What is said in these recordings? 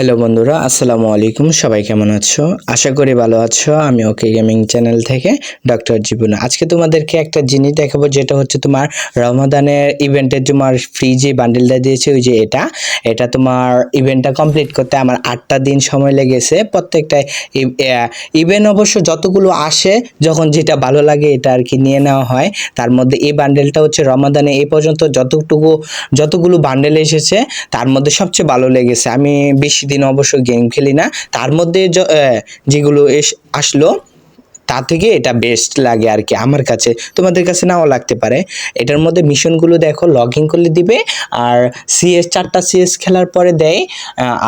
Hello বন্ধুরা, আসসালামু আলাইকুম। সবাই কেমন আছো? আশা করি ভালো আছো। আমি ওকে গেমিং চ্যানেল থেকে ডক্টর জীবন আজকে তোমাদেরকে একটা জিনিস দেখাবো, যেটা হচ্ছে তোমার রমাদানের ইভেন্টের তোমার ফ্রি যে বান্ডেলটা দিয়েছে, ওই যে এটা। এটা তোমার ইভেন্টটা কমপ্লিট করতে আমার আটটা দিন সময় লেগেছে। প্রত্যেকটা ইভেন্ট অবশ্য যতগুলো আসে, যখন যেটা ভালো লাগে এটা আর কি নিয়ে নেওয়া হয়। তার মধ্যে এই বান্ডেলটা হচ্ছে রমাদানে এই পর্যন্ত যতটুকু, যতগুলো বান্ডেল এসেছে, তার মধ্যে সবচেয়ে ভালো লেগেছে। আমি বেশি দিন অবশ্য গেম খেলি না। তার মধ্যে যেগুলো এস আসলো, তা থেকে এটা বেস্ট লাগে আর কি আমার কাছে। তোমাদের কাছে নাও লাগতে পারে। এটার মধ্যে মিশনগুলো দেখো লগ ইন করলে দিবে, আর সিএস চারটা সিএস খেলার পরে দেয়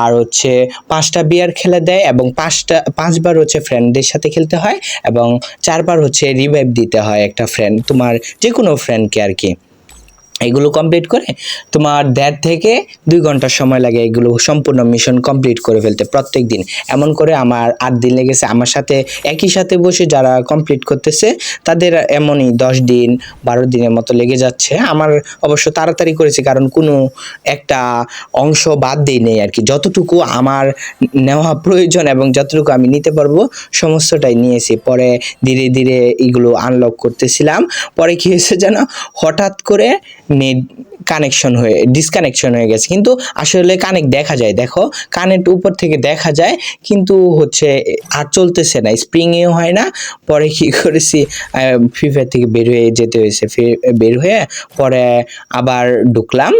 আর হচ্ছে পাঁচটা বিয়ার খেলে দেয়, এবং পাঁচটা, পাঁচবার হচ্ছে ফ্রেন্ডদের সাথে খেলতে হয়, এবং চারবার হচ্ছে রিভাইভ দিতে হয় একটা ফ্রেন্ড তোমার যে কোনো ফ্রেন্ডকে আর কি। এগুলো কমপ্লিট করে তোমার দেড় থেকে দুই ঘণ্টা সময় লাগে এগুলো সম্পূর্ণ মিশন কমপ্লিট করে ফেলতে প্রত্যেক দিন। এমন করে আমার আট দিন লেগেছে। আমার সাথে, একই সাথে বসে যারা কমপ্লিট করতেছে, তাদের এমনই দশ দিন, বারো দিনের মতো লেগে যাচ্ছে। আমার অবশ্য তাড়াতাড়ি করেছে, কারণ কোনো একটা অংশ বাদ দিই নেই আর কি। যতটুকু আমার নেওয়া প্রয়োজন এবং যতটুকু আমি নিতে পারব, সমস্তটাই নিয়েছি। পরে ধীরে ধীরে এগুলো আনলক করতেছিলাম। পরে কী হয়েছে যেন হঠাৎ করে নেট কানেকশন হয়ে ডিসকানেকশন হয়ে গেছে। কিন্তু আসলে কানেক্ট দেখা যায়, দেখো। কানেক্ট উপর থেকে দেখা যায়, কিন্তু হচ্ছে আর চলতেছে না স্প্রিংয়েও হয় না। পরে কি করেছি ফ্রি ফায়ার থেকে বের হয়ে যেতে হয়েছে বের হয়ে পরে আবার ঢুকলাম।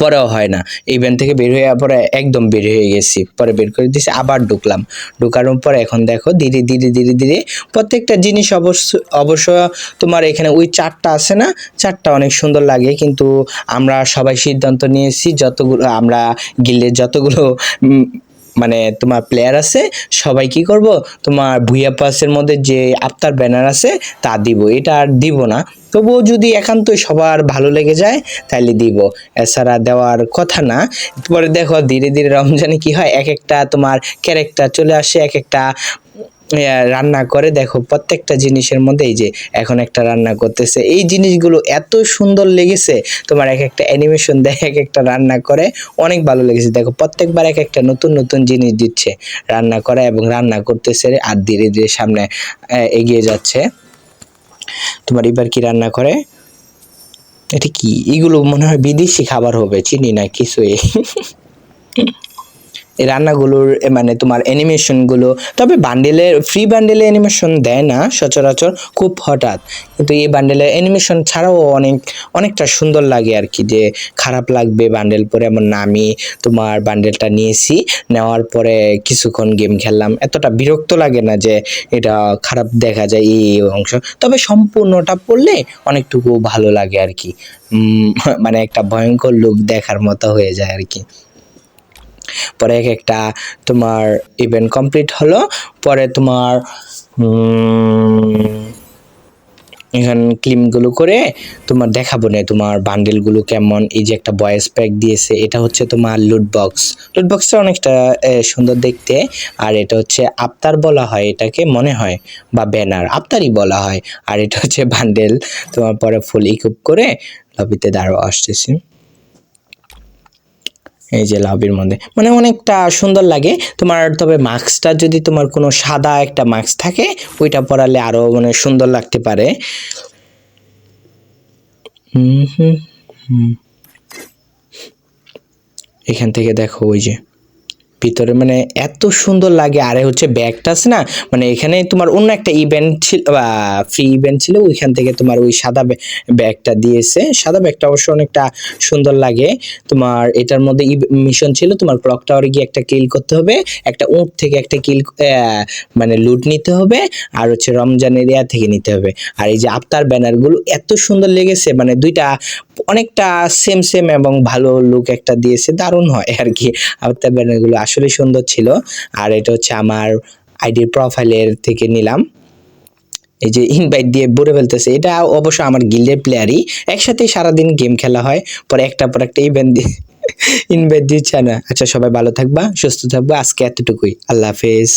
পরেও হয় না। ইভেন্ট থেকে বের হয়ে পরে একদম বের হয়ে গেছি। পরে বের করে দিয়েছি আবার ঢুকলাম। ঢুকানোর পরে এখন দেখো, ধীরে ধীরে ধীরে ধীরে প্রত্যেকটা জিনিস অবশ্য অবশ্য তোমার এখানে ওই চারটা আছে না? চারটা অনেক সুন্দর লাগে, কিন্তু আমরা সবাই সিদ্ধান্ত নিয়েছি, যতগুলো আমরা গিল্ডের যতগুলো মানে তোমার প্লেয়ার আছে, সবাই কি করব? তোমার ভুইয়া পাসের মধ্যে যে আফতার ব্যানার আছে, তা দিব। এটা আর দিব না। তবুও যদি একান্তই সবার ভালো লেগে যায় তাহলে দিব। এছাড়া দেওয়ার কথা না। পরে দেখো, ধীরে ধীরে রমজানে কি হয়? এক একটা তোমার ক্যারেক্টার চলে আসে, এক একটা রান্না করে দেখো প্রত্যেকটা জিনিসের মধ্যে এই যে এখন একটা রান্না করতেছে, এই জিনিসগুলো এত সুন্দর লেগেছে, তোমার এক একটা অ্যানিমেশন দেয়, এক একটা রান্না করে, অনেক ভালো লেগেছে। দেখো প্রত্যেকবার এক একটা নতুন নতুন জিনিস দিচ্ছে, রান্না করে এবং রান্না করতেছে আর ধীরে ধীরে সামনে এগিয়ে যাচ্ছে। তোমার এবার কি রান্না করে? এটা কি? এগুলো মনে হয় বিদেশি খাবার হবে, চিনি না কিছুই। রান্নাগুলোর মানে তোমার অ্যানিমেশনগুলো তবে বান্ডেলে ফ্রি বান্ডেলে অ্যানিমেশন দেয় না সচরাচর, খুব হঠাৎ। কিন্তু এই বান্ডেলের অ্যানিমেশন ছাড়াও অনেক, অনেকটা সুন্দর লাগে আর কি, যে খারাপ লাগবে বান্ডেল পরে, এমন আমি তোমার বান্ডেলটা নিয়েছি, নেওয়ার পরে কিছুক্ষণ গেম খেললাম, এতটা বিরক্ত লাগে না যে এটা খারাপ দেখা যায়, এই অংশ। তবে সম্পূর্ণটা পড়লে অনেকটুকু ভালো লাগে আর কি। মানে একটা ভয়ঙ্কর লুক দেখার মতো হয়ে যায় আর কি। পরে এক একটা তোমার ইভেন্ট কমপ্লিট হলো, পরে তোমার এখান ক্লিমগুলো করে তোমার দেখাবো না তোমার বান্ডেলগুলো কেমন, এই যে একটা বয়েস প্যাক দিয়েছে, এটা হচ্ছে তোমার লুট বক্স লুট বক্সটা অনেকটা সুন্দর দেখতে, আর এটা হচ্ছে আফতার বলা হয়, এটাকে মনে হয়, বা ব্যানার আফতারই বলা হয়। আর এটা হচ্ছে বান্ডেল তোমার পরে ফুল ইকুপ করে লবিতে দাঁড়ো আসতেছি। এই যে লাভের মধ্যে। মানে অনেকটা সুন্দর লাগে। তোমার, তবে মাস্কটা যদি তোমার কোনো সাদা একটা মাস্ক থাকে, ওইটা পরালে আরও মানে সুন্দর লাগতে পারে। হুম হুম হুম। এখান থেকে দেখো ওই যে। ভিতরে মানে এত সুন্দর লাগে। আরে হচ্ছে ব্যাগটা আছে না মানে এখানে তোমার অন্য একটা ইভেন্ট ছিল, বা ফ্রি ইভেন্ট ছিল, ওইখান থেকে তোমার ওই সাদা ব্যাগ- ব্যাগটা দিয়েছে। সাদা ব্যাগটা অবশ্য অনেকটা সুন্দর লাগে। তোমার এটার মধ্যে মিশন ছিল তোমার ক্লক টাওয়ারে গিয়ে একটা কিল করতে হবে, একটা উঁট থেকে একটা কিল মানে লুট নিতে হবে, আর হচ্ছে রমজান এরিয়া থেকে নিতে হবে। আর এই যে আফতার ব্যানারগুলো এত সুন্দর লেগেছে মানে দুইটা অনেকটা সেম সেম এবং ভালো লুক একটা দিয়েছে, দারুণ হয় আর কি আফতার ব্যানারগুলো আসলে সুন্দর ছিল। আর এটা হচ্ছে আমার আইডি প্রোফাইলের থেকে নিলাম। এই যে ইনভাইট দিয়ে বলে ফেলতেছে, এটা অবশ্য আমার গিল্ডের প্লেয়ারই একসাথেই সারাদিন গেম খেলা হয়, পরে একটা পর একটা ইভেন্ট দিয়ে ইনভাইট দিচ্ছে না। আচ্ছা সবাই ভালো থাকবা, সুস্থ থাকবা। আজকে এতটুকুই। আল্লাহ হাফেজ।